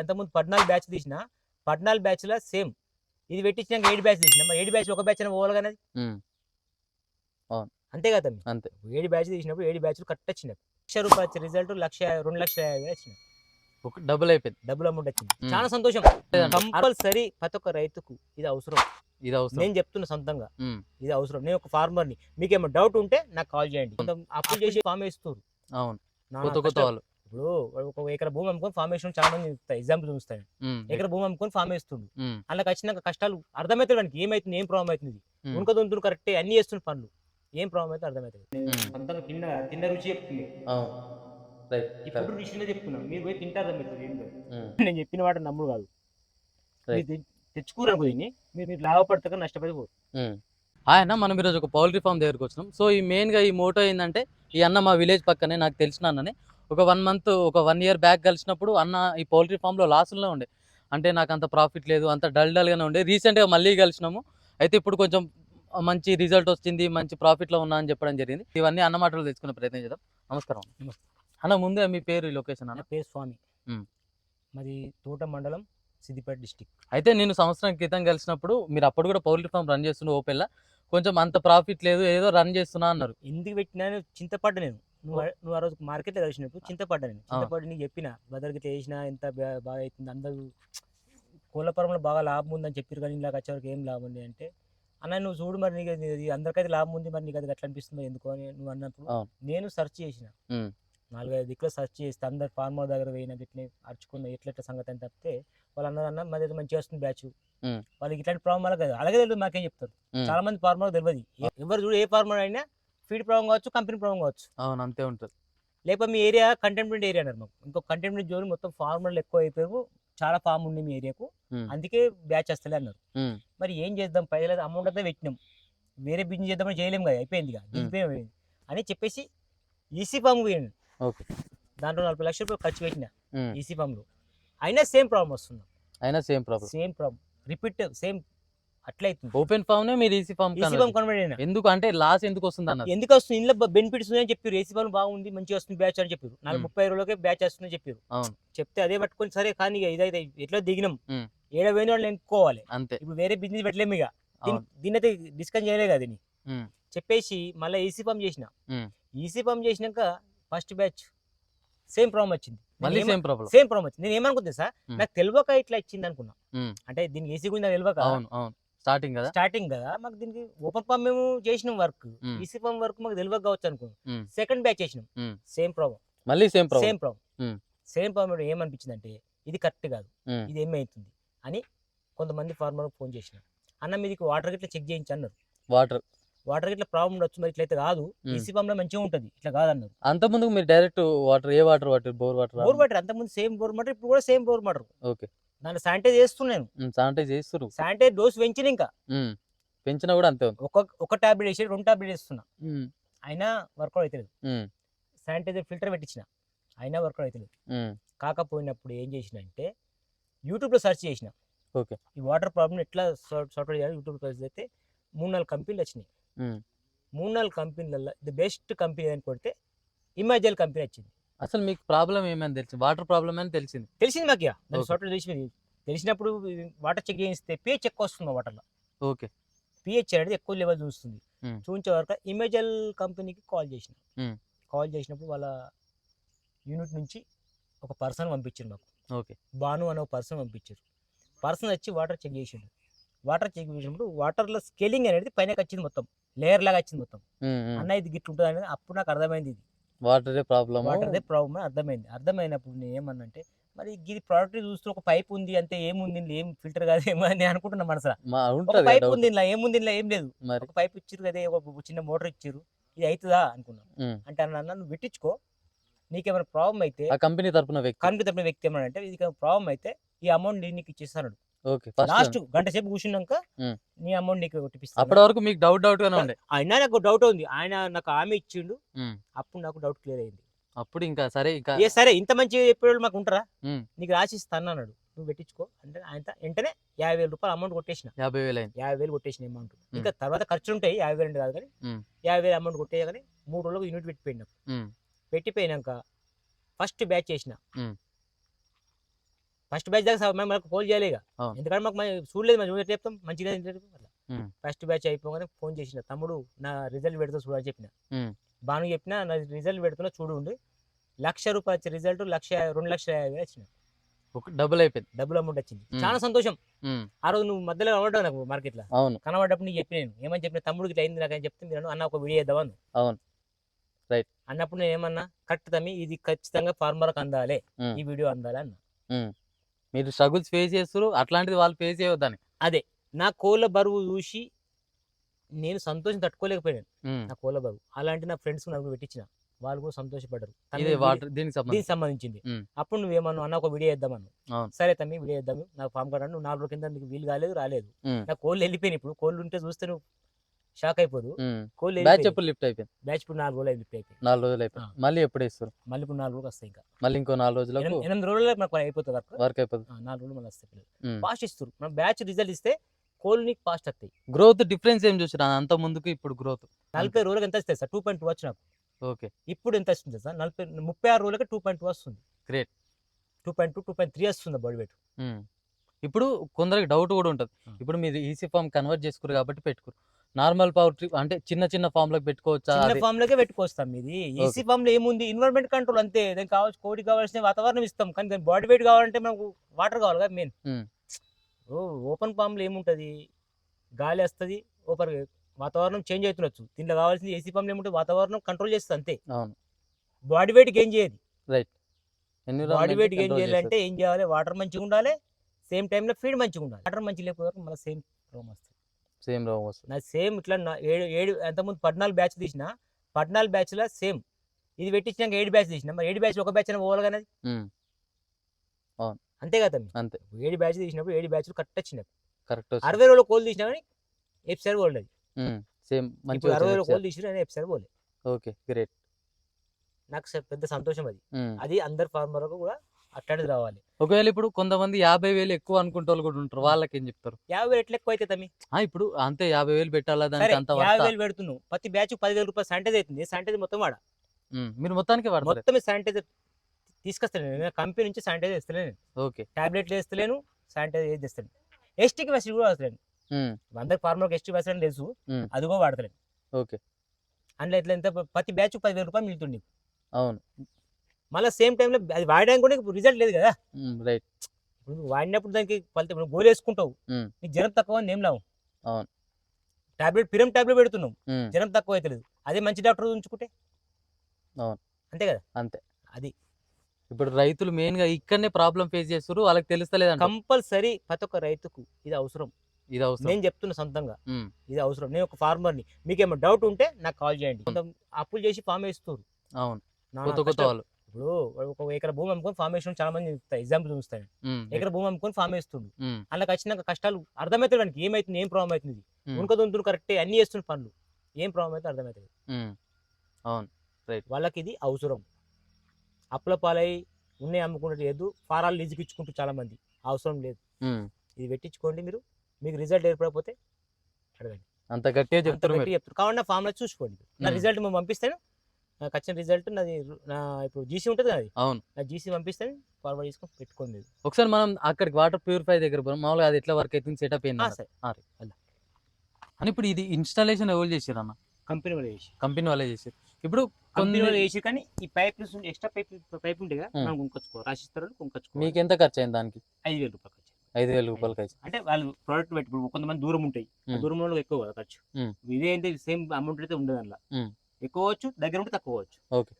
అంతకుముందు పద్నాలుగు బ్యాచ్ తీసిన పద్నాలుగు బ్యాచ్లో సేమ్ ఇది పెట్టించినాక ఏడు బ్యాచ్ తీసిన. మరి ఏడు బ్యాచ్ ఒక బ్యాచ్ అయినా పోవాలి కానీ అంతే కదా? అంతే. ఏడు బ్యాచ్ తీసినప్పుడు ఏడు బ్యాచ్లు కరెక్ట్ వచ్చినాయి. లక్ష రూపాయలు రిజల్ట్ లక్ష రెండు లక్షల వచ్చినాయి. డబుల్ అయిపోయింది. డబుల్ అమౌంట్ వచ్చింది. చాలా సంతోషం. కంపల్సరీ ప్రతి ఒక్క రైతుకు ఇది అవసరం. ఇది అవసరం. నేను చెప్తున్నా సొంతంగా. ఇది అవసరం. నేను ఒక farmer ని. మీకేమో డౌట్ ఉంటే నాకు కాల్ చేయండి. కొంత అప్పులు చేసి ఫామ్ వేస్తారు. అవును. కొత్త కొత్త. వాళ్ళు. ఇప్పుడు ఒక ఎకర భూమి అమ్ముకొని ఫామ్ వేసిన చాలా మంది ఎగ్జాంపుల్ చూస్తాను ఉమ్, ఎకర భూమి అమ్ముకొని ఫామ్ వేస్తుండు అందులోకి వచ్చినాక కష్టాలు అర్థమవుతుంది వానికి ఏమైతుంది ఏం ప్రాబ్లం అవుతుంది? ఉనక దొంతులు కరెక్టే అన్ని చేస్తున్న పనులు. ఏం ప్రాబ్లం అయితే అర్థమవుతుంది తిన్న తిన్న రుచి చెప్తుంది అవును. రైట్ ఈ ఫుడ్ రుచినే చెప్తున్నా. మీరు పోయి తింటారు అర్థమవుతుంది నేను చెప్పిన వాటి నమ్ముడు కాదు. తెచ్చుకోరు దీన్ని మీరు మీరు లాభపడతాక నష్టపడిపోరు ఉమ్. హాయ్ అన్న మనం ఈరోజు ఒక పౌల్ట్రీ ఫామ్ దగ్గరకు వచ్చినాం. సో ఈ మెయిన్గా ఈ మోటో ఏంటంటే ఈ అన్న మా విలేజ్ పక్కనే నాకు తెలిసిన అన్ననే ఒక వన్ మంత్ ఒక వన్ ఇయర్ బ్యాక్ కలిసినప్పుడు అన్న ఈ పౌల్ట్రీ ఫామ్లో లాసుల్లో ఉండే. అంటే నాకు అంత ప్రాఫిట్ లేదు అంత డల్ డల్గానే ఉండే. రీసెంట్గా మళ్ళీ కలిసినాము. అయితే ఇప్పుడు కొంచెం మంచి రిజల్ట్ వచ్చింది మంచి ప్రాఫిట్లో ఉన్నా అని చెప్పడం జరిగింది. ఇవన్నీ అన్న మాటలు తెచ్చుకునే ప్రయత్నం చేద్దాం. నమస్కారం. అన్న ముందే మీ పేరు ఈ లొకేషన్ అన్న? పేరు స్వామి. మ్. మాది తోట మండలం సిద్దిపేట డిస్టిక్. అయితే నేను సంవత్సరం క్రితం కలిసినప్పుడు మీరు అప్పుడు కూడా పౌల్ట్రీ ఫామ్ రన్ చేస్తున్న ఓపెన్లా. కొంచెం అంత ప్రాఫిట్ లేదు ఏదో రన్ చేస్తున్నా అన్నారు. ఎందుకు పెట్టినా చింతపడ్డ నేను. నువ్వు నువ్వు ఆ రోజు మార్కెట్లో కలిసినప్పుడు చింతపడ్డ నేను. చింతపడి నీకు చెప్పిన బదర్ గిట్ల చేసినా ఎంత బాగా అవుతుంది. అందరూ కోళ్ళ పరంలో బాగా లాభం ఉందని చెప్పారు కానీ ఇలా వచ్చేవరకు ఏం లాభం ఉంది? అంటే అన్న నువ్వు చూడు మరి నీకు అందరికైతే లాభం ఉంది మరి నీకు అది అట్లా అనిపిస్తుందో ఎందుకు అని నువ్వు అన్నప్పుడు. నేను సెర్చ్ చేసిన. నాలుగైదు దిక్కులో సెర్చ్ చేస్తే అందరు ఫార్మర్ దగ్గర పోయిన గిట్లనే అరుచుకున్న ఎట్ల ఎట్ల సంగతి అని తప్పితే వాళ్ళు అన్నారు అన్న మాది మంచిగా వస్తుంది బ్యాచ్. వాళ్ళకి ఇట్లాంటి ప్రాబ్లం కదా. అలాగే తెలియదు మాకేం చెప్తారు. చాలా మంది ఫార్మర్ తెలియదు ఎవరు చూడు ఏ ఫార్మర్ అయినా ఫీడ్ ప్రాబ్లం కావచ్చు కంపెనీ ప్రాబ్లం కావచ్చు. అవును అంతే ఉంటుంది. లేకపోతే మీ ఏరియా కంటెంట్మెంట్ ఏరియా అన్నారు మాకు. ఇంకో కంటెంట్మెంట్ జోన్ మొత్తం ఫార్మర్లు ఎక్కువ అయిపోయారు చాలా ఫామ్ ఉంది మీ ఏరియాకు. అందుకే బ్యాచ్ వస్తలే అన్నారు. మరి ఏం చేద్దాం? పైసలు అమౌంట్ అయితే పెట్టినాం. వేరే బిజినెస్ చేద్దామని చేయలేం కదా అయిపోయింది దిగిపోయాం అని చెప్పేసి ఈసీ ఫామ్ పోయాను. ఓకే. దాంట్లో నలభై లక్షల రూపాయలు ఖర్చు పెట్టిన. ఈసీ ఫామ్లో. అయినా సేమ్ ప్రాబ్లం వస్తుంది. అయినా same problem same problem repeat same అట్లయితుంది. Open farm నే మీరు ఈసీ ఫామ్ ఈసీ ఫామ్ అయినా ఎందుకు అంటే లాస్ ఎందుకు వస్తుంది అన్నారు. ఎందుకు వస్తుంది ఇంట్లో బెనిఫిట్స్ ఉన్నాయని చెప్పారు. ఏసీ ఫామ్ బాగుంది మంచిగా వస్తుంది బ్యాచ్ అని చెప్పారు. నాలుగు. ముప్పై రోజులకే బ్యాచ్ వస్తుందని చెప్పారు. అవును. చెప్తే అదే పట్టుకొని సరే కానీ ఇదైతే ఎట్లా దిగినాం. ఏడ పోయిన వాళ్ళు ఎంచుకోవాలి. అంతే. ఇప్పుడు వేరే బిజినెస్ పెట్టలేము ఇక. దీన్ని అయితే డిస్కస్ చేయలే కదా దీన్ని. చెప్పేసి మళ్ళీ ఈసీ పంప్ చేసిన. ఈసీ పంప్ చేసినాక ఫస్ట్ బ్యాచ్ సేమ్ ప్రాబ్లం వచ్చింది. మళ్ళీ సేమ్ ప్రాబ్లం సేమ్ ప్రాబ్లం వచ్చింది. నేను ఏమనుకుంది సార్. నాకు తెలియక ఇట్లా ఇచ్చింది అనుకున్నా. అంటే దీనికి ఏసీ గురించి నాకు తెలియక అవును అవును. స్టార్టింగ్ కదా? స్టార్టింగ్ కదా. మాకు దీనికి ఓపెన్ పంప్ మేము చేసినాం వర్క్. ఈసీ పంప్ వర్క్ మాకు తెలియక కావచ్చు అనుకున్నాం. సెకండ్ బ్యాచ్ చేసినాం. Same problem. మళ్ళీ same problem? Same problem. Same problem ఏమనిపించింది అంటే ఇది కరెక్ట్ కాదు. ఇది ఏమైతుంది అని కొంతమంది ఫార్మర్ ఫోన్ చేసిన. అన్న మీది వాటర్ గిట్ల చెక్ చేయించి అన్నారు. వాటర్? వాటర్ గిట్ల ప్రాబ్లం ఉండొచ్చు మరి ఇట్లయితే కాదు. ఈసీ పంప్లో మంచిగా ఉంటుంది. ఇట్లా కాదన్నారు. అంత ముందుకు మీరు డైరెక్ట్ వాటర్ ఏ water water? Bore water bore water. అంతకుముందు సేమ్ బోర్ వాటర్ ఇప్పుడు కూడా సేమ్ బోర్ వాటర్. ఓకే. దాన్ని శానిటైజ్ చేస్తున్నాను శానిటైజ్ చేస్తారు శానిటైజ్ డోస్ పెంచిన ఇంకా. పెంచినా కూడా అంతే ఒక ఒక టాబ్లెట్ వేసి రెండు టాబ్లెట్ వేస్తున్నా. అయినా వర్కౌట్ అవుతలేదు. శానిటైజర్ ఫిల్టర్ పెట్టించిన. అయినా వర్కౌట్ అవుతలేదు. కాకపోయినప్పుడు ఏం చేసిన అంటే యూట్యూబ్లో సెర్చ్ చేసిన. ఓకే. ఈ వాటర్ ప్రాబ్లం ఎట్లా సార్ట్ అవుట్ చేయాలి? యూట్యూబ్ సెర్చ్ అయితే మూడు నాలుగు కంపెనీలు వచ్చినాయి. మూడు నాలుగు కంపెనీలలో ది బెస్ట్ కంపెనీ అని కొడితే ఇమాజల్ కంపెనీ వచ్చింది. అసలు మీకు ప్రాబ్లం ఏమని తెలిసింది? వాటర్ ప్రాబ్లం అని తెలిసింది. తెలిసింది మాకు. సాఫ్ట్వేర్ తెలిసింది తెలిసినప్పుడు వాటర్ చెక్ చేయిస్తే పిహెచ్ ఎక్కువ వస్తుంది వాటర్లో ఓకే. పిహెచ్ అనేది ఎక్కువ లెవెల్ చూస్తుంది. చూపించే వరకు ఇమేజల్ కంపెనీకి కాల్ చేసిన. కాల్ చేసినప్పుడు వాళ్ళ యూనిట్ నుంచి ఒక పర్సన్ పంపించారు మాకు. ఓకే. బాను అనే ఒక పర్సన్ పంపించారు. పర్సన్ వచ్చి వాటర్ చెక్ చేసిండు. వాటర్ చెక్ చేసినప్పుడు వాటర్లో స్కేలింగ్ అనేది పైన వచ్చింది మొత్తం. లేయర్ లాగా వచ్చింది మొత్తం. అన్న ఇది గిట్ల ఉంటుంది అనేది అప్పుడు నాకు అర్థమైంది ఇది. వాటరే ప్రాబ్లమ్? వాటర్దే ప్రాబ్లమ్ అర్థమైంది. అర్థమైనప్పుడు నేను ఏమన్నంటే మరి ఇది ప్రోడక్ట్ చూస్తూ ఒక పైప్ ఉంది అంతే ఏముంది? ఏం ఫిల్టర్ కాదు ఏమో అని నేను అనుకుంటున్నా మనసులో. ఉంటది పైప్. ఉంది ఏముంది ఏం లేదు. మరి? ఒక పైప్ ఇచ్చారు కదా ఒక చిన్న మోటార్ ఇచ్చారు ఇది అవుతుందా అనుకున్నాను. అంటే నువ్వు పెట్టించుకో నీకేమైనా ప్రాబ్లం అయితే ఆ కంపెనీ తరపున వ్యక్తి? కనుక తప్పిన వ్యక్తి ఏమన్నా అంటే ఇది ప్రాబ్లం అయితే ఈ అమౌంట్ నేను నీకు ఇచ్చేస్తాను ఓకే లాస్ట్ గంట సేపు కూర్చున్నాక. నీ అమౌంట్ నీకు కొట్టిపిస్తాను అప్పటి వరకు మీకు డౌట్ డౌట్ గానే ఉండే. అయినా నాకు డౌట్ ఉంది. ఆయన నాకు హామీ ఇచ్చిండు. అప్పుడు నాకు డౌట్ క్లియర్ అయింది. అప్పుడు ఇంకా సరే ఇంకా ఏ సరే ఇంత మంచిగా చెప్పేవాళ్ళు మాకు ఉంటారా. నీకు రాసిస్తాను అన్నాడు. నువ్వు పెట్టించుకో. అంటే ఆయన వెంటనే యాభై వేల రూపాయలు అమౌంట్ కొట్టేసిన. యాభై వేలు యాభై వేలు కొట్టేసిన అమౌంట్ ఇంకా తర్వాత ఖర్చులు ఉంటాయి యాభై వేలు కాదు కానీ. యాభై వేలు అమౌంట్ కొట్టేయగానే మూడు రోజులకు యూనిట్ పెట్టిపోయినా. పెట్టిపోయినాక ఫస్ట్ బ్యాచ్ చేసిన. ఫస్ట్ బ్యాచ్ దాకా మేము మనకు కాల్ చేయలే ఇక అవును. ఎందుకంటే మాకు చూడలేదు మరి చూడ చెప్తాం మంచిగా. ఫస్ట్ బ్యాచ్ అయిపోగానే ఫోన్ చేసిన తమ్ముడు నా రిజల్ట్ పెడుతూ చూడని చెప్పిన. బాను చెప్పిన నా రిజల్ట్ పెడుతున్నా చూడు ఉండి. లక్ష రూపాయలు వచ్చే రిజల్ట్ లక్ష రెండు లక్షల యాభై వచ్చిన డబుల్ అయిపోయింది. డబ్బులు అమౌంట్ వచ్చింది. చాలా సంతోషం. ఆ రోజు నువ్వు మధ్యలో కనబడ్డావు నాకు మార్కెట్లో. అవును. కనబడ్డప్పుడు నీకు చెప్పిన నేను. ఏమని చెప్పిన? తమ్ముడికి ఇట్లా అయింది నాకు అని చెప్తే మీరు అన్న ఒక వీడియో చేద్దామని అవును. రైట్. అన్నప్పుడు నేను ఏమన్నా కరెక్ట్ తమ్మి ఇది ఖచ్చితంగా ఫార్మర్కి అందాలి. ఈ వీడియో అందాలి అన్న. మీరు స్ట్రగుల్స్ ఫేస్ చేస్తారు అట్లాంటిది వాళ్ళు ఫేస్ చేయొద్దని. నా కోళ్ళ బరువు చూసి నేను సంతోషం తట్టుకోలేకపోయాను. నా కోళ్ళ బరువు. అలాంటి నా ఫ్రెండ్స్ నలుగురు పెట్టించిన. వాళ్ళు కూడా సంతోషపడ్డారు. దీనికి సంబంధించి. దీనికి సంబంధించింది. అప్పుడు నువ్వేమన్నా అన్న ఒక వీడియో చేద్దామను అవును. సరే తమ్మి వీడియో చేద్దాము. నాకు ఫామ్ కార్డు నువ్వు నాలుగు కింద నీకు వీలు కాలేదు రాలేదు. నా కోళ్ళు వెళ్ళిపోయినాయి ఇప్పుడు. కోళ్ళు ఉంటే చూస్తే నువ్వు షాక్ అయిపోదు. కోళ్ళు బ్యాచ్. ఎప్పుడు లిఫ్ట్ అయిపోయింది? బ్యాచ్ ఇప్పుడు నాలుగు రోజులు వెళ్ళిపోయి అయిపోయింది నాలుగు రోజులు అయిపోయింది. మళ్ళీ ఎప్పుడు ఇస్తారు మళ్ళీ ఇప్పుడు నాలుగు రోజులు వస్తాయి ఇంకా. మళ్ళీ ఇంకో నాలుగు రోజులకు ఎనిమిది రోజుల్లో మనకు అయిపోతుంది వర్క్. వర్క్ అయిపోతుంది నాలుగు రోజులు మళ్ళీ వస్తాయి పిల్లలు. ఫాస్ట్ ఇస్తారు. మన బ్యాచ్ రిజల్ట్ ఇస్తే కోళ్ళు ఫాస్ట్ వస్తాయి. గ్రోత్ డిఫరెన్స్ ఏం చూసారు? అంత ముందుకు ఇప్పుడు గ్రోత్ నలభై రోజులకు ఎంత వస్తాయి సార్? టూ పాయింట్ టూ వచ్చి నాకు. ఓకే. ఇప్పుడు ఎంత వస్తుంది సార్? నలభై ముప్పై ఆరు రోజులకి టూ పాయింట్ టూ వస్తుంది. Great. Two point two two point three వస్తుంది బాడీ వెయిట్. ఇప్పుడు కొందరికి డౌట్ కూడా ఉంటుంది. ఇప్పుడు మీరు ఈసీ ఫామ్ కన్వర్ట్ చేసుకురు కాబట్టి పెట్టుకురు నార్మల్ పవర్ ట్రిప్ అంటే చిన్న చిన్న ఫామ్లకు పెట్టుకోవచ్చా? చిన్న ఫామ్ లోకే పెట్టుకొస్తాం ఇది. ఈసీ ఫామ్లో ఏముంది? ఇన్వైర్మెంట్ కంట్రోల్ అంతే. దానికి కావాల్సి కోడి కావాల్సిన వాతావరణం ఇస్తాం. కానీ దాని బాడీ వెయిట్ కావాలంటే మనకు వాటర్ కావాలి కదా మెయిన్. ఓపెన్ ఫామ్లో ఏముంటది? గాలి వస్తుంది ఓపెన్ వాతావరణం చేంజ్ అవుతుండొచ్చు. దీంట్లో కావాల్సింది ఏసీ ఫామ్లో ఏముంటుంది వాతావరణం కంట్రోల్ చేస్తుంది అంతే. అవును. బాడీ వెయిట్ గెయిన్ చేయదు. Environment బాడీ వెయిట్ గెయిన్ చేయాలంటే ఏం చేయాలి? వాటర్ మంచిగా ఉండాలి సేమ్ టైంలో ఫీడ్ మంచిగా ఉండాలి వాటర్ మంచిగా లేకపోతే మళ్ళీ సేమ్ రోమ్ వస్తుంది. సేమ్ రోగం వస్తుంది నా సేమ్ ఇట్లా ఏడు ఏడు ఎంతమంది పద్నాలుగు బ్యాచ్ తీసిన పద్నాలుగు బ్యాచ్లో సేమ్. ఇది పెట్టించినాక ఏడు బ్యాచ్ తీసిన మరి ఏడు బ్యాచ్ ఒక బ్యాచ్ అయినా పోవాలి కానీ ఉమ్. అంతే కదా? అంతే. ఏడు బ్యాచ్ తీసినప్పుడు ఏడు బ్యాచ్లు కరెక్ట్ వచ్చినాయి. కరెక్ట్ అరవై రోజుల కోళ్ళు తీసినా కానీ ఎపిసైడ్ పోలేదు. సేమ్ మంచిగా అరవై రోజుల కోళ్ళు తీసిన ఎపిసైడ్ పోలేదు ఓకే గ్రేట్. నాకు పెద్ద సంతోషం అది. అది అందరు ఫార్మర్ కూడా అట్లాంటిది రావాలి. ఒకవేళ ఇప్పుడు కొంతమంది యాభై వేలు ఎక్కువ అనుకుంటే వాళ్ళు కూడా ఉంటారు. వాళ్ళకి ఏం చెప్తారు? యాభై ఎట్లా ఎక్కువ అయితే తమ్మి? ఆ, ఇప్పుడు అంతే యాభై వేలు పెట్టాలా? దానికి అంత యాభై? వేలు పెడుతున్నావు. ప్రతి బ్యాచ్ పదివేల రూపాయలు శానిటైజ్ అవుతుంది. శానిటైజ్ మొత్తం వాడ? ఉమ్, మీరు మొత్తానికి పడతారు మొత్తం శానిటైజర్ తీసుకొస్తాను నేను. కంపెనీ నుంచి శానిటైజర్ ఇస్తలేను ఓకే. టాబ్లెట్లు వేస్తలేను శానిటైజర్ ఏది ఇస్తాను ఎస్టీకి ఫెసిలిటీ కూడా వాడతలేను ఉమ్, అందరికి ఫార్మర్కి ఎస్టీ ఫెసిలిటీ తెలుసు. ఉమ్. అది కూడా వాడతలేను ఓకే. అందులో ఎట్లా ఎంత? ప్రతి బ్యాచ్ పదివేల రూపాయలు మిగులుతుంది. అవును. మళ్ళీ సేమ్ టైంలో అది వాడడానికి కూడా రిజల్ట్ లేదు కదా. రైట్ ఇప్పుడు నువ్వు వాడినప్పుడు దానికి ఫలితం ఇప్పుడు గోలు వేసుకుంటావు. నీకు జ్వరం తక్కువ అని ఏం లాభం? అవును. టాబ్లెట్ పిరం టాబ్లెట్ పెడుతున్నావు జ్వరం తక్కువ అవుతలేదు అదే మంచి డాక్టర్ ఉంచుకుంటే? అవును. అంతే కదా? అంతే. అది. ఇప్పుడు రైతులు మెయిన్గా ఇక్కడనే ప్రాబ్లం ఫేస్ చేస్తారు వాళ్ళకి తెలుస్తలేదంట. కంపల్సరీ ప్రతి ఒక్క రైతుకు ఇది అవసరం. ఇది అవసరం. నేను చెప్తున్నా సొంతంగా. ఇది అవసరం. నేను ఒక ఫార్మర్ని మీకేమో డౌట్ ఉంటే నాకు కాల్ చేయండి. కొంత అప్పులు చేసి ఫామ్ వేస్తారు అవును. కొత్త కొత్త. వాళ్ళు. ఇప్పుడు ఒక ఎకర భూమి అమ్ముకొని ఫామ్ వేసిన చాలా మంది ఎగ్జాంపుల్ చూస్తాను ఉమ్, ఎకర భూమి అమ్ముకొని ఫామ్ వేస్తుండు. అందులోకి వచ్చినాక కష్టాలు అర్థమవుతుంది వానికి ఏమైతుంది ఏం ప్రాబ్లం అవుతుంది? ఉమ్, ఉనక దొంతులు కరెక్టే అన్ని చేస్తున్న పనులు. ఏం ప్రాబ్లం అయితే అర్థమవుతుంది ఉమ్, వాళ్ళకి ఇది అవసరం. అప్పుల పాలై ఉన్నాయి అమ్ముకుంటే లేదు ఫారాలు లీజుకి ఇచ్చుకుంటూ చాలా మంది. అవసరం లేదు. ఇది పెట్టించుకోండి మీరు మీకు రిజల్ట్ ఏర్పడకపోతే అడగండి. అంత గట్టిగా చెప్తారు కావాలన్నా ఫామ్లో చూసుకోండి. నా. రిజల్ట్ మేము పంపిస్తాను నాకు వచ్చిన రిజల్ట్ నాది నా ఇప్పుడు జీసీ ఉంటుంది కదా అది. అవును. నా జీసీ పంపిస్తాను ఫార్వర్డ్ చేసుకొని పెట్టుకోండి మీరు ఒకసారి మనం అక్కడికి వాటర్ ప్యూరిఫై దగ్గర పోయాం మామూలుగా అది ఎట్లా వర్క్ అవుతుంది సెటప్ అయింది సరే. అని ఇప్పుడు ఇది ఇన్స్టాలేషన్ ఎవరు చేసారు అన్న? కంపెనీ వాళ్ళు వేసి కంపెనీ వాళ్ళే చేసారు ఇప్పుడు కంపెనీ వాళ్ళు వేసి కానీ ఈ పైప్ ఎక్స్ట్రా పైప్ పైప్ ఉంటుంది కదా. మనం కొనుక్కొచ్చుకో రాసిస్తారు కొనుక్కొచ్చుకో మీకు ఎంత ఖర్చు అయింది దానికి? ఐదు వేల రూపాయలు ఖర్చు. ఐదు వేల రూపాయలు ఖర్చు అంటే వాళ్ళు ప్రోడక్ట్ పెట్టి కొంతమంది దూరం ఉంటాయి. దూరం ఎక్కువ కదా ఖర్చు. ఇదే అంటే సేమ్ అమౌంట్ అయితే ఉండదు అందులో. ఎక్కువ వచ్చు దగ్గర ఉంటే తక్కువ వచ్చు ఓకే.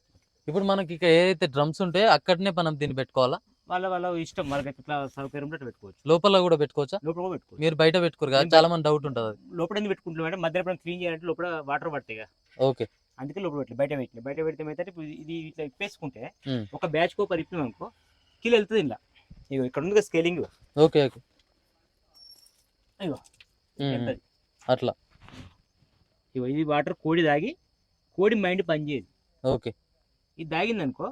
ఇప్పుడు మనకి ఇక ఏదైతే డ్రమ్స్ ఉంటాయో అక్కడనే మనం దీన్ని పెట్టుకోవాలా? వాళ్ళ వాళ్ళ ఇష్టం వాళ్ళకి ఎట్లా సౌకర్యం ఉంటే పెట్టుకోవచ్చు. లోపల కూడా పెట్టుకోవచ్చా? లోపల కూడా పెట్టుకోవచ్చు. మీరు బయట పెట్టుకోరు కదా చాలా మంది డౌట్ ఉంటుంది లోపల ఎందుకు పెట్టుకుంటున్నాం అంటే మధ్య ఎప్పుడైనా క్లీన్ చేయాలంటే లోపల వాటర్ పడతాయి కదా. ఓకే. అందుకే లోపల పెట్టలేదు బయట పెట్టలేదు. బయట పెడితే ఇప్పుడు ఇది ఇట్లా ఇప్పేసుకుంటే. ఒక బ్యాచ్ కో పరిపినాం అనుకో కిలో వెళ్తుంది ఇలా. ఇగో ఇక్కడ ఉంది స్కేలింగ్ ఓకే ఓకే. ఇగో అట్లా. ఇగో ఇది వాటర్ కోడి తాగి కోడి మైండ్ పనిచేయదు ఓకే. ఇది తాగింది అనుకో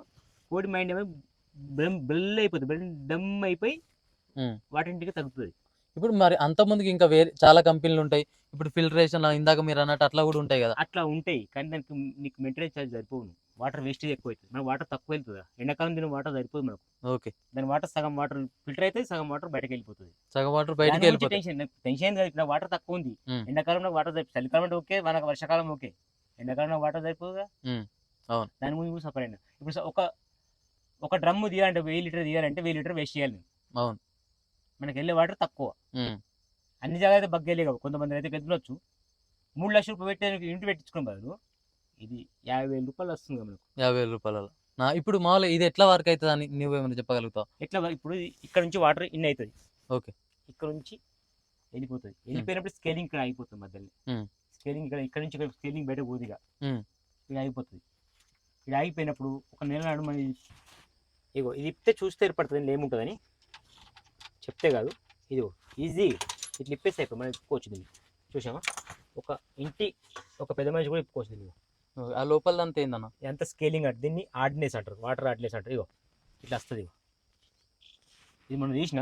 కోడి మైండ్ ఏమో బ్రెల్ అయిపోతుంది బ్రెల్ డమ్ అయిపోయి. వాటింటికి తగ్గుతుంది. ఇప్పుడు మరి అంత ముందుకి ఇంకా వేరే చాలా కంపెనీలు ఉంటాయి. ఇప్పుడు ఫిల్టరేషన్ ఇందాక మీరు అన్నట్టు అట్లా కూడా ఉంటాయి కదా. అట్లా ఉంటాయి కానీ దానికి నీకు మెయింటెనెన్స్ ఛార్జ్ సరిపోవు వాటర్ వేస్టేజ్ ఎక్కువ అవుతుంది. మనకు వాటర్ తక్కువ వెళ్తుంది ఎండాకాలం దీని వాటర్ సరిపోదు మనకు. ఓకే. దాని వాటర్ సగం వాటర్ ఫిల్టర్ అయితే సగం వాటర్ బయటకి వెళ్ళిపోతుంది. సగం వాటర్ బయటికి వెళ్ళిపోతాయి. టెన్షన్ టెన్షన్ వాటర్ తక్కువ ఉంది. ఎండాకాలంలో వాటర్ చలికాలం ఓకే మనకు వర్షాకాలం ఓకే. ఎండాకాలంలో వాటర్ సరిపోదుగా? ఉమ్, అవును. దాని ముందు సఫర్ అయినా. ఇప్పుడు ఒక ఒక డ్రమ్ తీయాలంటే వెయ్యి లీటర్ తీయాలంటే వెయ్యి లీటర్ వేస్ట్ చేయాలి. అవును. మనకి వెళ్ళే వాటర్ తక్కువ. అన్ని జాగ్రత్త అయితే బగ్గేలే కావు కొంతమంది అయితే గెలుచుకోవచ్చు మూడు లక్షల రూపాయలు పెట్టి ఇంటి పెట్టించుకున్న బదులు ఇది యాభై వేల రూపాయలు వస్తుంది కదా మనకు. యాభై వేల రూపాయల నా ఇప్పుడు మామూలుగా ఇది ఎట్లా వర్క్ అవుతుంది అని నువ్వేమైనా చెప్పగలుగుతావు? ఎట్లా ఇప్పుడు ఇక్కడ నుంచి వాటర్ ఇన్ అవుతుంది. ఓకే. ఇక్కడ నుంచి వెళ్ళిపోతుంది. వెళ్ళిపోయినప్పుడు స్కేలింగ్ ఇక్కడ ఆగిపోతుంది మధ్యలో. స్కేలింగ్ ఇక్కడ ఇక్కడ నుంచి ఇక్కడ స్కేలింగ్ బయట పోదిగా ఉమ్. ఇక్కడ ఆగిపోతుంది. ఇక్కడ ఆగిపోయినప్పుడు ఒక నెల నాడు మన ఇగో ఇది ఇప్పితే చూస్తే ఏర్పడుతుంది ఏముంటుందని చెప్తే కాదు. ఇదిగో ఈజీ. ఇట్లా ఇప్పేస్తే అయిపోయి మనం ఇప్పుకోవచ్చు దీన్ని. చూసామా ఒక ఇంటి ఒక పెద్ద మనిషి కూడా ఇప్పుకోవచ్చు దీన్ని. ఆ లోపల అంతా ఏందన్న? ఎంత స్కేలింగ్ అంటే దీన్ని ఆర్డినెస్ అంటారు. వాటర్ ఆర్డినెస్ అంటారు. ఇగో ఇట్లా వస్తుంది ఇగో. ఇది మనం తీసిన?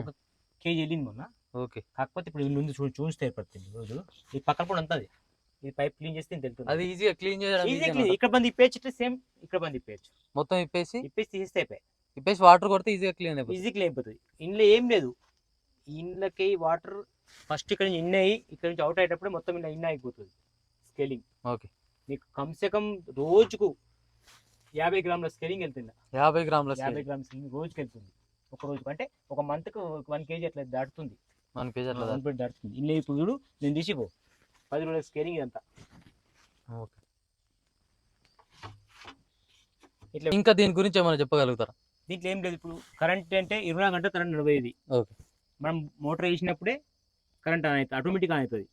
ఒక కేజీ వెళ్ళింది మొన్న. ఓకే. కాకపోతే ఇప్పుడు వీళ్ళు ముందు చూ చూస్తే ఏర్పడుతుంది రోజు. ఈ పక్కన కూడా అంతది ఇది పైప్ క్లీన్ చేస్తే ఇంత వెళ్తుంది. అది ఈజీగా క్లీన్ చేయడం ఈజీ క్లీన్. ఇక్కడ బంది ఇప్పేచ్చు సేమ్ ఇక్కడ బంది ఇప్పేయచ్చు. మొత్తం ఇప్పేసి? ఇప్పేసి తీస్తే అయిపోయి ఇప్పేసి వాటర్ కొడితే ఈజీగా క్లీన్ అయిపోతుంది. ఈజీ క్లీన్ అయిపోతుంది. ఇంట్లో ఏం లేదు. ఇండ్లకి వాటర్ ఫస్ట్ ఇక్కడ నుంచి ఇన్ అయ్యి ఇక్కడ నుంచి అవుట్ అయ్యేటప్పుడు మొత్తం ఇలా ఇన్ అయిపోతుంది. స్కేలింగ్. ఓకే. మీకు కమ్సే కమ్ రోజుకు యాభై గ్రాముల స్కేలింగ్ వెళ్తుంది. యాభై గ్రాముల యాభై గ్రాముల స్కేలింగ్ రోజుకి వెళ్తుంది. ఒక రోజుకు అంటే ఒక మంత్కు వన్ కేజీ అట్లా దాటుతుంది. మన అట్లా దాటుతుంది. ఇల్లు ఇప్పుడు చూడు నేను తీసిపో. పది రోజుల స్కేలింగ్ ఇదంతా ఓకే. ఇట్లా ఇంకా దీని గురించి ఏమైనా చెప్పగలుగుతారా? దీంట్లో ఏం లేదు ఇప్పుడు. కరెంట్ అంటే ఇరవై నాలుగు గంటలు కరెంట్ నడిపోయేది ఓకే. మనం మోటార్ వేసినప్పుడే కరెంట్ ఆన్ అవుతుంది ఆటోమేటిక్ ఆన్ అవుతుంది.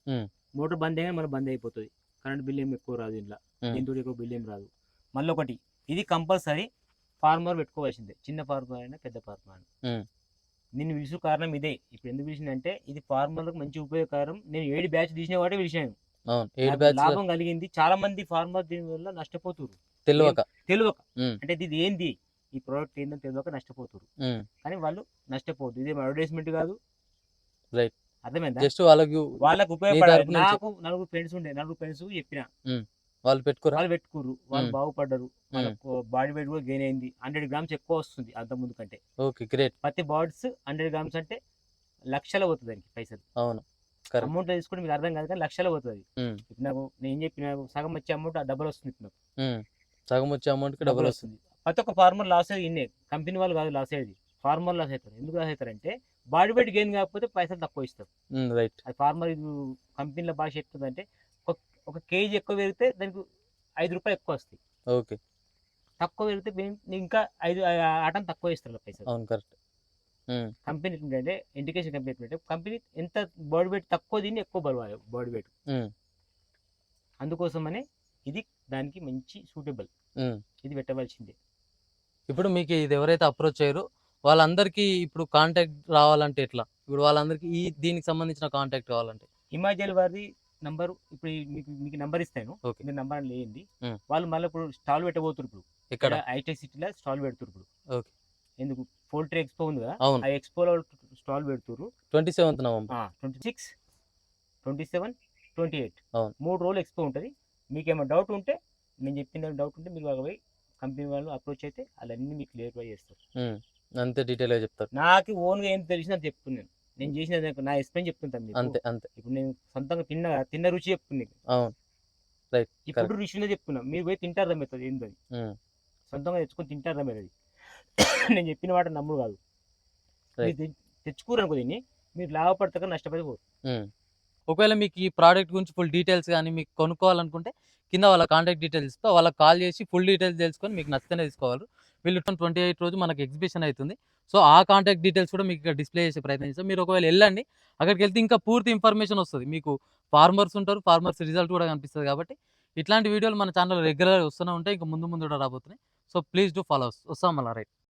మోటార్ బంద్ అయినా మన బంద్ అయిపోతుంది. కరెంట్ బిల్ ఏం ఎక్కువ రాదు ఇంట్లో. దీంతో ఎక్కువ బిల్ ఏం రాదు. మళ్ళీ ఒకటి ఇది కంపల్సరీ ఫార్మర్ పెట్టుకోవాల్సిందే. చిన్న ఫార్మర్ అయినా పెద్ద ఫార్మర్ అయినా. నేను పిలుచు కారణం ఇదే. ఇప్పుడు ఎందుకు పిలిచిందంటే ఇది ఫార్మర్లకు మంచి ఉపయోగకరం. నేను ఏడు బ్యాచ్ తీసిన వాటే పిలిచాను. లాభం కలిగింది. చాలా మంది ఫార్మర్ దీని వల్ల నష్టపోతున్నారు తెలియక తెలియక. అంటే ఇది ఏంది? ఈ ప్రోడక్ట్ ఏందని తెలియక నష్టపోతున్నారు ఉమ్. కానీ వాళ్ళు నష్టపోదు ఇదేం అడ్వర్టైజ్మెంట్ కాదు. Right. అర్థమైందా? జస్ట్ వాళ్ళకి వాళ్ళకు ఉపయోగపడాలి నాకు నలుగురు ఫ్రెండ్స్ ఉండే నలుగురు ఫ్రెండ్స్ చెప్పిన. వాళ్ళు పెట్టుకోరా వాళ్ళు పెట్టుకుర్రు. వాళ్ళు. బాగుపడ్డారు. బాడీ వెయిట్ కూడా గెయిన్ అయింది. హండ్రెడ్ గ్రామ్స్ ఎక్కువ వస్తుంది అంత ముందు కంటే. Okay great. ప్రతి బాడ్స్ హండ్రెడ్ గ్రామ్స్ అంటే లక్షల పోతుంది దానికి పైసలు. అవును. అమౌంట్ తీసుకుంటే మీకు అర్థం కాదు కానీ లక్షల పోతుంది. ఇప్పుడు నాకు నేను చెప్పిన సగం వచ్చే అమౌంట్ డబల్ వస్తుంది ఇప్పుడు నాకు. సగం వచ్చే అమౌంట్కి డబుల్ వస్తుంది. ప్రతి ఒక్క ఫార్మర్ లాస్ అయ్యేది ఇన్నే. కంపెనీ వాళ్ళు కాదు లాస్ అయ్యేది. ఫార్మర్ లాస్ అవుతారు. ఎందుకు లాస్ అవుతారంటే బాడీ వెయిట్ గెయిన్ కాకపోతే పైసలు తక్కువ ఇస్తారు. రైట్. అది ఫార్మర్ కంపెనీల భాష ఒక ఒక కేజీ ఎక్కువ పెరిగితే దానికి ఐదు రూపాయలు ఎక్కువ వస్తాయి. ఓకే. తక్కువ పెరిగితే ఇంకా ఐదు ఆటం తక్కువ ఇస్తారు పైసలు. అవును కరెక్ట్. కంపెనీ ఏంటంటే ఇండికేషన్ కంపెనీ కంపెనీ ఎంత బాడీ వెయిట్ తక్కువ దీన్ని ఎక్కువ బలవాలి బాడీ వెయిట్. అందుకోసమనే ఇది దానికి మంచి సూటబుల్. ఇది పెట్టవలసిందే. ఇప్పుడు మీకు ఇది ఎవరైతే అప్రోచ్ అయ్యారో వాళ్ళందరికీ ఇప్పుడు కాంటాక్ట్ రావాలంటే ఎట్లా? ఇప్పుడు వాళ్ళందరికీ ఈ దీనికి సంబంధించిన కాంటాక్ట్ కావాలంటే? హిమాచల్ వారి నంబర్ ఇప్పుడు మీకు మీకు నంబర్ ఇస్తాను. మీరు నంబర్ మ్మ్. వాళ్ళు మళ్ళీ ఇప్పుడు స్టాల్ పెట్టబోతున్నారు ఇప్పుడు. ఎక్కడ ఐటీ సిటీలో స్టాల్ పెడుతున్నారు ఇప్పుడు. ఓకే. ఎందుకు? పోల్ట్రీ ఎక్స్పో ఉంది కదా? అవును. ఆ ఎక్స్పోలో స్టాల్ పెడుతున్నారు twenty seventh November. Twenty six twenty seven twenty eight. అవును. మూడు రోజులు ఎక్స్పో ఉంటుంది. మీకు ఏమైనా డౌట్ ఉంటే నేను చెప్పిన డౌట్ ఉంటే మీరు పోయి కంపెనీ వాళ్ళు అప్రోచ్ అయితే వాళ్ళన్నీ మీకు క్లియర్ఫై చేస్తారు. అంతే డీటెయిల్గా చెప్తారు. నాకు ఓన్గా ఏం తెలిసినా చెప్తున్నాను నేను. చేసిన నా ఎక్స్ప్లెయిన్ చెప్తుంటాను అంతే అంతే. ఇప్పుడు నేను సొంతంగా తిన్న తిన్న రుచి నీకు. అవును. రైట్ ఇప్పుడు రుచినే చెప్తున్నా. మీరు పోయి తింటారు రమ్మవుతుంది ఏందని ఉమ్. సొంతంగా తెచ్చుకొని తింటారు రమ్మేది నేను చెప్పిన మాట నమ్ముడు కాదు. మీరు తెచ్చుకోరు అనుకో దీన్ని. మీరు లాభపడతాక నష్టపడిపోరు ఉమ్. ఒకవేళ మీకు ఈ ప్రోడక్ట్ గురించి ఫుల్ డీటెయిల్స్ కానీ మీకు కొనుక్కోవాలనుకుంటే కింద వాళ్ళ కాంటాక్ట్ డీటెయిల్స్ ఇస్తే. వాళ్ళకి కాల్ చేసి ఫుల్ డీటెయిల్స్ తెలుసుకొని మీకు నచ్చితేనే తీసుకోవాలి. వీళ్ళు ట్వంటీ ఎయిట్ రోజు మనకి ఎగ్జిబిషన్ అవుతుంది. సో ఆ కాంటాక్ట్ డీటెయిల్స్ కూడా మీకు ఇక్కడ డిస్ప్లే చేసే ప్రయత్నం చేస్తాం. మీరు ఒకవేళ వెళ్ళండి అక్కడికి వెళ్తే ఇంకా పూర్తి ఇన్ఫర్మేషన్ వస్తుంది. మీకు ఫార్మర్స్ ఉంటారు ఫార్మర్స్ రిజల్ట్ కూడా కనిపిస్తుంది కాబట్టి ఇట్లాంటి వీడియోలు మన ఛానల్ రెగ్యులర్గా వస్తూనే ఉంటాయి. ఇంకా ముందు ముందు కూడా రాబోతున్నాయి. సో ప్లీజ్ డూ ఫాలో వస్తాం మళ్ళీ రైట్.